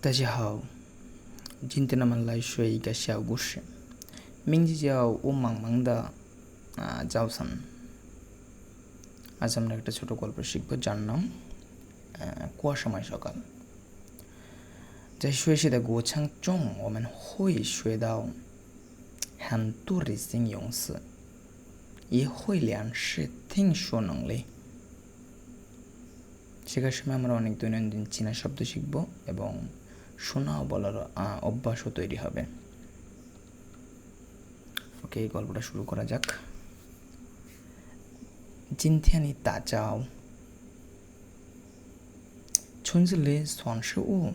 大家好，今天我们来说一个小故事，名字叫《ও মাং মাং দা জাওসান আজ আমরা একটা ছোট গল্প শিখবো যার নাম আহ, কুয়াশাময় সকাল 在学习的过程中，我们会学到很多的形容词，也会练习听说能力。শেখার সময় আমরা অনেক দৈনন্দিন চীনা শব্দ শিখব এবং শোনা ও বলার অভ্যাসও তৈরি হবে। ওকে, এই গল্পটা শুরু করা যাক। জিনথিয়ানি তা চাও। ছুঁজলে সনসে ও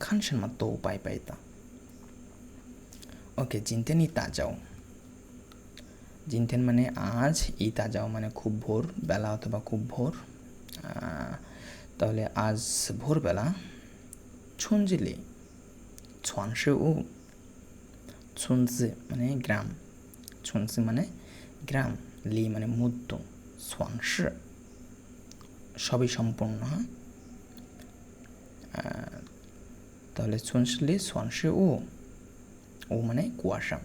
খানসেন মাত্র উপায় পাইতা। ওকে জিনথেনি তা যাও জিনথেন মানে আজ ই তা যাও মানে খুব ভোর বেলা অথবা খুব ভোর। তাহলে আজ ভোরবেলা ছঞ্জিলি ছনসে ও ছুনসে মানে গ্রাম ছুনসে মানে গ্রাম, লি মানে মধ্য ছনস সবই সম্পূর্ণ হ্যাঁ? তাহলে ছুনসলি ছনসে ও ও মানে কুয়াশা।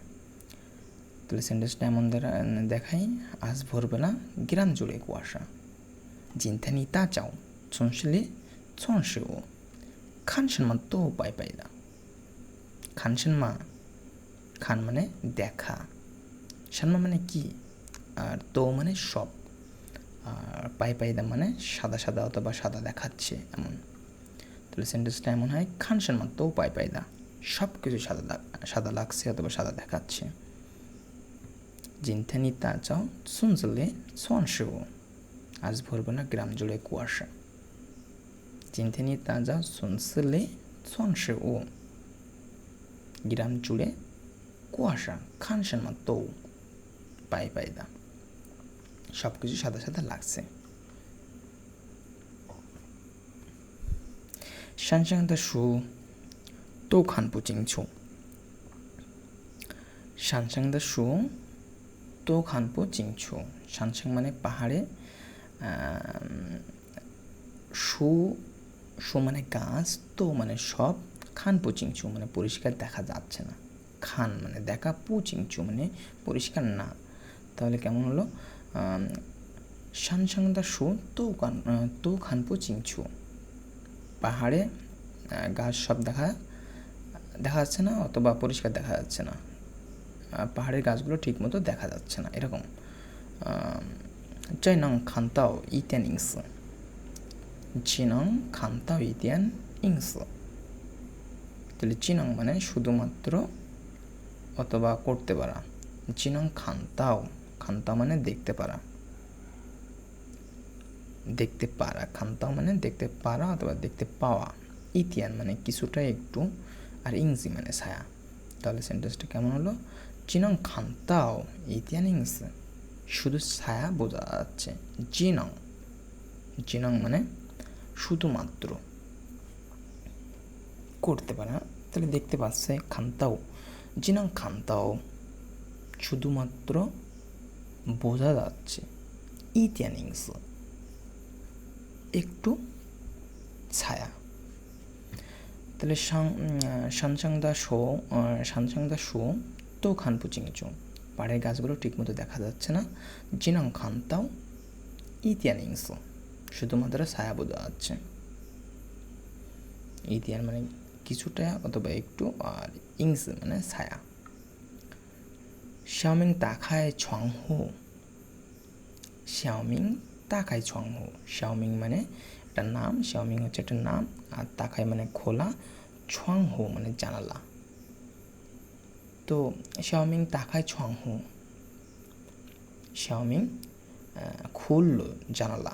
তাহলে সেন্টেন্সটা এমন দ্বারা দেখাই, আজ ভোরবেলা গ্রাম জুড়ে কুয়াশা। জিন্থানি তা চাও ছুনসলি ছনসে ও খানসেনমা তো উপায় পাইলা খানসেনমা, খান মানে দেখা সানমা মানে কি? আর তো মানে সব। আর পাই পাইদা মানে সাদা সাদা অথবা সাদা দেখাচ্ছে এমন। তাহলে সেন্টেন্সটা এমন হয়, খানসেনমা তো পাই পাইদা সব কিছু সাদা সাদা লাগছে অথবা সাদা দেখাচ্ছে। জিনথেনি তা চাও শুনজলে সোয়ানশু। আজ ভোরবেলা গ্রাম জুড়ে কুয়াশা। জিনথানি তাজা শুনসলে সোয়ানশিব গ্রাম জুড়ে কুয়াশা খানসান তো পাই পাইদা সব কিছু সাদা সাদা লাগছে山上的树都看不清楚。山上的树都看不清楚。山上মানে পাহাড়ে আম, সু মানে গাছ তো মানে সব খান পুচিংচু মানে পরিষ্কার দেখা যাচ্ছে না। খান মানে দেখা পুচিংচু মানে পরিষ্কার না। তাহলে কেমন হলো? শানসাংদা সু তো কান তো খান পুচিংচু পাহাড়ে গাছ সব দেখা দেখা যাচ্ছে না অথবা পরিষ্কার দেখা যাচ্ছে না। পাহাড়ের গাছগুলো ঠিকমতো দেখা যাচ্ছে না, এরকম। জয়নং খান্তাও ইত্যান ইংস জিনং খান্তাও ইত্যান ইংস। তাহলে চিনং মানে শুধুমাত্র অথবা করতে পারা। চিনং খান্তাও খান্তাও মানে দেখতে পারা। দেখতে পারা খান্তাও মানে দেখতে পারা অথবা দেখতে পাওয়া। ইতিয়ান মানে কিছুটা একটু, আর ইংজি মানে ছায়া। তাহলে সেন্টেন্সটা কেমন হলো? চিনং খান্তাও, ইতিয়ান ইংস। শুধু ছায়া বোঝা যাচ্ছে। জিনং জিনং মানে শুধুমাত্র করতে পারে হ্যাঁ? তাহলে দেখতে পাচ্ছে খান্তাও, জিনং খান্তাও শুধুমাত্র বোঝা যাচ্ছে ইতিয়ানিংস একটু ছায়া। তাহলে সানসাং দা শো সানসাংদা শো তো খানপু চিংচু। পাড়ের গাছগুলো ঠিকমতো দেখা যাচ্ছে না। জিনং খান্তাও ইতিয়ানিংস শুধুমাত্র ছায়া বোঝা যাচ্ছে ইতিয়ান মানে কিছুটা অথবা একটু, আর ইংস মানে ছায়া। শাওমিং তাকায় ছংহু শাওমিং তাকায় ছংহু শাওমিং মানে একটা নাম শাওমিং হচ্ছে একটা নাম, আর তাকায় মানে খোলা ছংহু মানে জানালা। তো শাওমিং তাকায় ছংহু শাওমিং খুলল জানালা।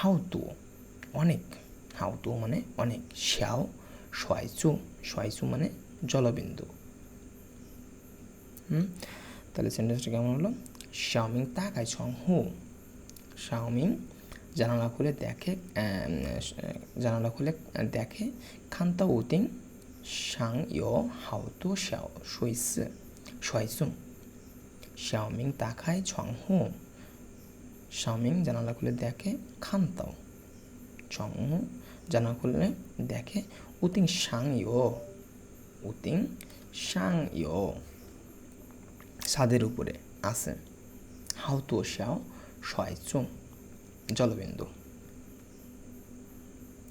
হাউতু অনেক। হাউতু মানে অনেক। শ্যাও সয়চু সয়চু মানে জলবিন্দু। হুম? তাহলে সেন্টেন্সটা কেমন হলো? শাওমিং তাকায় ছং হু শাওমিং জানালা খুলে দেখে জানালা খুলে দেখে খান্তা উতিং সাং ইয় হাও তো শাও সইসি সয়সুং শাওমিং তাকায় ছং হু শামিং জানালা খুলে দেখে খান্তাও। চং জানালা খুলে দেখে উতিং সাং ইয় উতিং সাং ইয় ছাদের উপরে আছে হাউতু শাও শয়চুং, জলবিন্দু।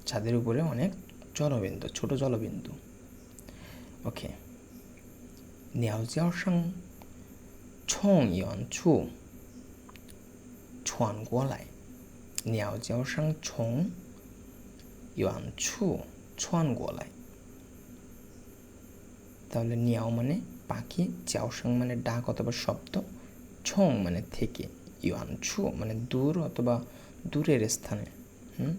ছাদের উপরে অনেক জলবিন্দু, ছোট জলবিন্দু। ওকে। নেওয়া যাওয়ার সাং, ছং ইয়ন ছু 传过来，鸟叫声从远处传过来。তাহলে নিয়াও মানে পাখি চাওসাং মানে ডাক অথবা শব্দ ছং মানে থেকে ইয়ানছু মানে দূর অথবা দূরের স্থানে হুম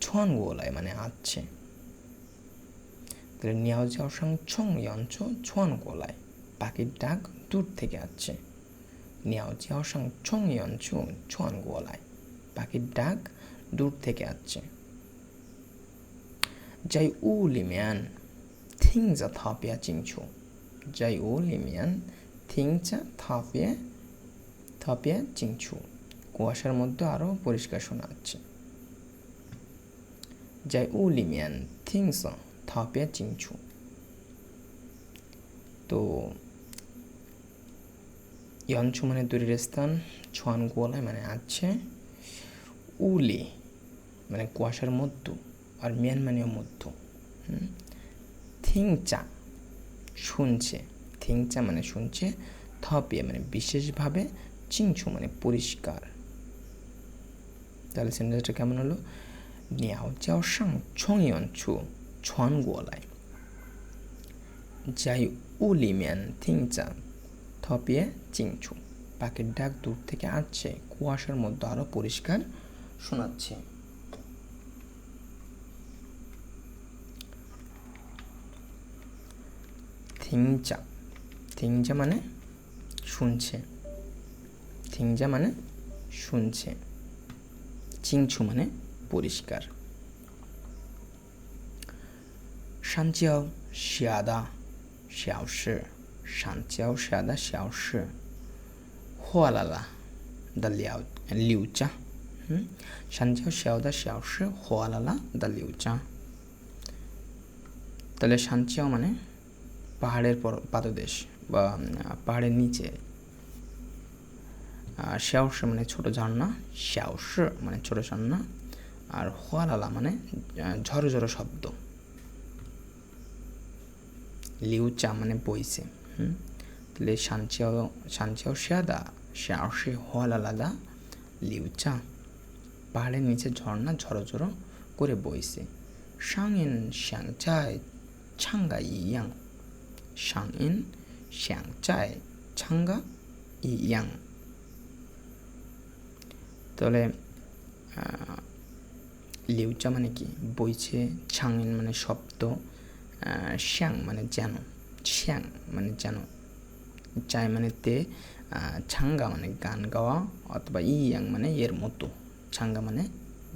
ছোয়ান গোলায় মানে আছে তাহলে নিয়াও যাওসাং ছং ইয়ানছু ছোয়ান গোলায় পাখির ডাক দূর থেকে আসছে নিয়াও জিয়াওসাং ছংয়ন ছুং ছোয়ান গোয়ালায় পাখির ডাক দূর থেকে আসছে যাই উ লিমিয়ান থিং যা থাপিয়া চিংছু যাই উ লিমিয়ান থিং চা থাপিয়া থাপিয়া চিংছু কুয়াশার মধ্যে আরও পরিষ্কার শোনা যাচ্ছে। যাই উ লিমিয়ান থিংস থাপিয়া চিংছু তো ইয়ঞ্চু মানে দূরের স্থান ছোয়ান গোলায় মানে আছে উলি মানে কুয়াশার মধ্য আর মিয়ান মানেও মধ্য থিংচা শুনছে থিংচা মানে শুনছে থপিয়ে মানে বিশেষভাবে চিংছু মানে পরিষ্কার তাহলে সেন্টেন্সটা কেমন হলো নিয়াও যাও সাং ছংয়ন ছু ছন গোয়ালায় যাই উলিমিয়ান থিংচা থপিয়ে চিংছু পাখির ডাক দূর থেকে আসছে কুয়াশার মধ্যে আরও পরিষ্কার শোনাচ্ছে। থিংচা। থিংচা মানে শুনছে। থিংচা মানে শুনছে। চিংছু মানে পরিষ্কার। শান্তিয়াও শিয়াদা 小事，上交下的小事，哗啦啦的了流着，嗯，上交小的小事，哗啦啦的流着。তাহলে শান্তিয়াও মানে পাহাড়ের পাদদেশ বা পাহাড়ের নিচে শ্যাওস মানে ছোট ঝর্ণা শ্যাওস মানে ছোট ঝর্ণা আর হোয়ালালা মানে ঝড়ো ঝড়ো শব্দ লিউচা মানে বইছে হুম তাহলে সানচিয়াও সানচিয়াও শেয়াদা শেয়াশে হল আলাদা লিউচা পাহাড়ের নিচে ঝর্ণা ঝরো ঝরো করে বইছে। সাং ইন শ্যাং চায় ছাঙ্গা ইয়াং সাং ইন শ্যাং চায় ছাঙ্গা ইয়াং তাহলে লিউচা মানে কি? বইছে ছাং ইন মানে শব্দ শ্যাং মানে যেন। শ্যাং মানে যেন চাই মানে তে ছাঙ্গা মানে গান গাওয়া অথবা ই ইয়াং মানে এর মতো ছাঙ্গা মানে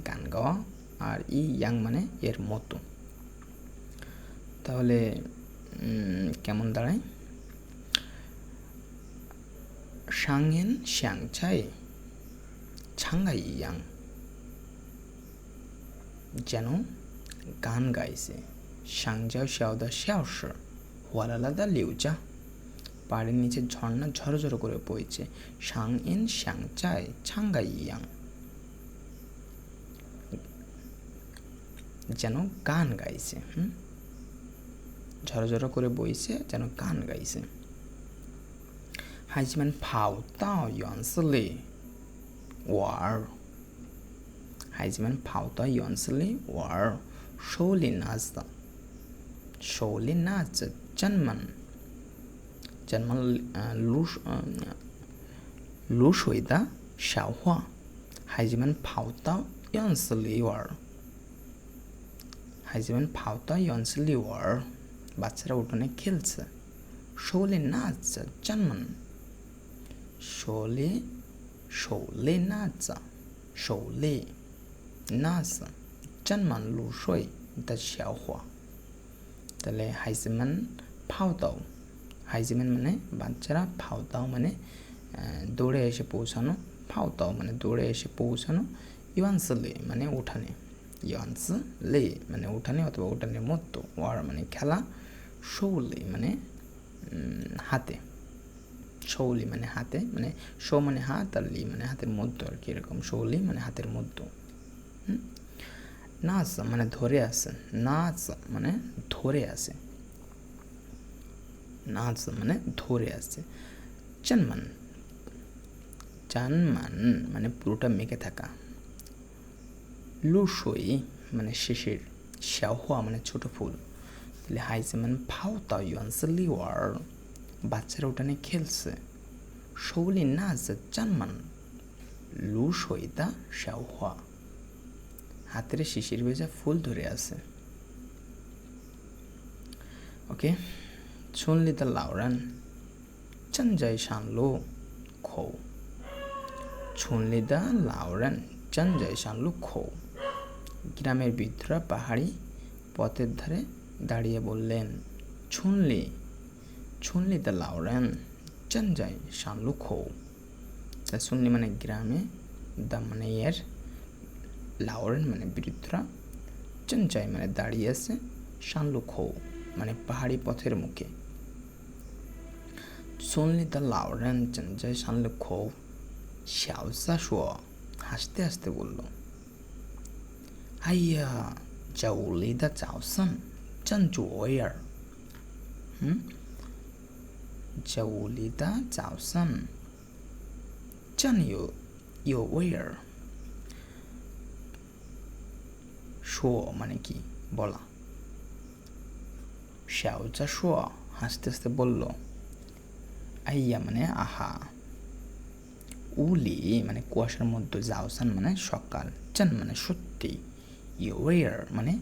গান গাওয়া আর ই ইয়াং মানে এর মতো তাহলে কেমন দাঁড়ায় সাংয়েন শ্যাংচাই ছাঙ্গাই ইয়াং যেন গান গাইছে সাংজাও শ্যাওদা শ্যাওস ওয়ালালাদা লিউজা। পাড়ের নিচে ঝর্ণা ঝরো ঝরো করে বইছে, সাং ইন শ্যাংচাই ছাঙ্গাই ইয়াং যেন গান গাইছে, হুম? ঝরঝর করে বইছে, যেন গান গাইছে। হাইজিমান ফাও তাও ইয়নসলি ওয়ার হাইজিমান ফাও তাও ইয়নসলি ওয়ার শৌলি নাচ দা শৌলি নাচ জানমান জানমান লুস লুস হইদা শাওয়া, হাইজিমান ফাউতা ইয়নসলিওয়ার। হাইজিমান ফাউতা ইয়নসলিওয়ার, বাচ্চারা উঠোনে খেলছে। শোলে নাচা জানমান। শোলে শোলে নাচা শোলে নাচা, জানমান লুস হই দা শাওয়া। তাহলে হাইজিমান ফাওতাও হাইজেমেন মানে বাচ্চারা ফাওতাও মানে দৌড়ে এসে পৌঁছানো ফাওতাও মানে দৌড়ে এসে পৌঁছানো ইওয়ান্স লে মানে উঠানে। ইওয়ান্স লে মানে উঠানে অথবা উঠানের মতো, ওয়ার মানে খেলা, শৌলে মানে হাতে। শৌলি মানে হাতে মানে শো মানে হাত আর লি মানে হাতের মধ্য আর কি, এরকম শৌলি মানে হাতের মধ্য? নাচ মানে ধরে আছে নাচ মানে ধরে আছে নাচ মানে ধরে আছে। চানমান চানমান মানে পুরোটা মেখে থাকা। লুসই মানে শিশির শাওয়া মানে ছোট ফুল। তাহলে হাইজেমান ফাওতা ইউয়ানসলি ওয়ার, বাচ্চারা উঠানে খেলছে। শৌলি নাচ চানমান লুসই দা শাওয়া হাতের শিশির ভেজা ফুল ধরে আছে। ওকে? 村里的老人正在上路口。村里的老人正在上路口。গ্রামের বৃদ্ধরা পাহাড়ি পথের ধারে দাঁড়িয়ে বললেন ছুনলি ছুনলি দা লাউরেন চান যায় শানলু খৌ তা শুনলি মানে গ্রামে দা মানে এর লাউরেন মানে বৃদ্ধরা চঞ্চাই মানে দাঁড়িয়ে আছে শানলু খৌ মানে পাহাড়ি পথের মুখে শুনলি দা লাউরেন চঞ্চাই শানলু খৌ শ্যাওসা শোয়া হাসতে হাসতে বলল আইয়া জাউলি দা চাওসান চান জোয়ার হুম জাউলি দা চাওসান চান ইউ ইউ ওয়ার শো মানে কি বলা শ্যাওচা শো হাসতে হাসতে বলল আইয়া মানে আহা। উলি মানে কুয়াশার মধ্যে জাওসান মানে সকাল, চান মানে সত্যি। ইয়োয়ার মানে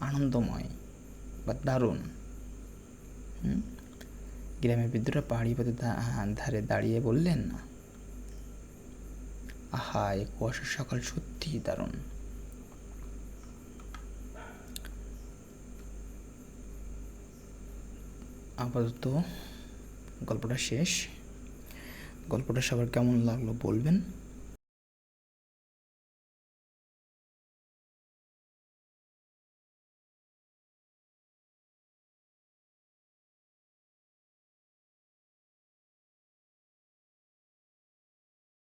আনন্দময় বা দারুণ। গ্রামের বৃদ্ধরা পাহাড়ি পথে ধারে দাঁড়িয়ে বললেন না আহা, এই কুয়াশার সকাল সত্যিই দারুণ। আপাতত গল্পটা শেষ। গল্পটা সবার কেমন লাগল বলবেন?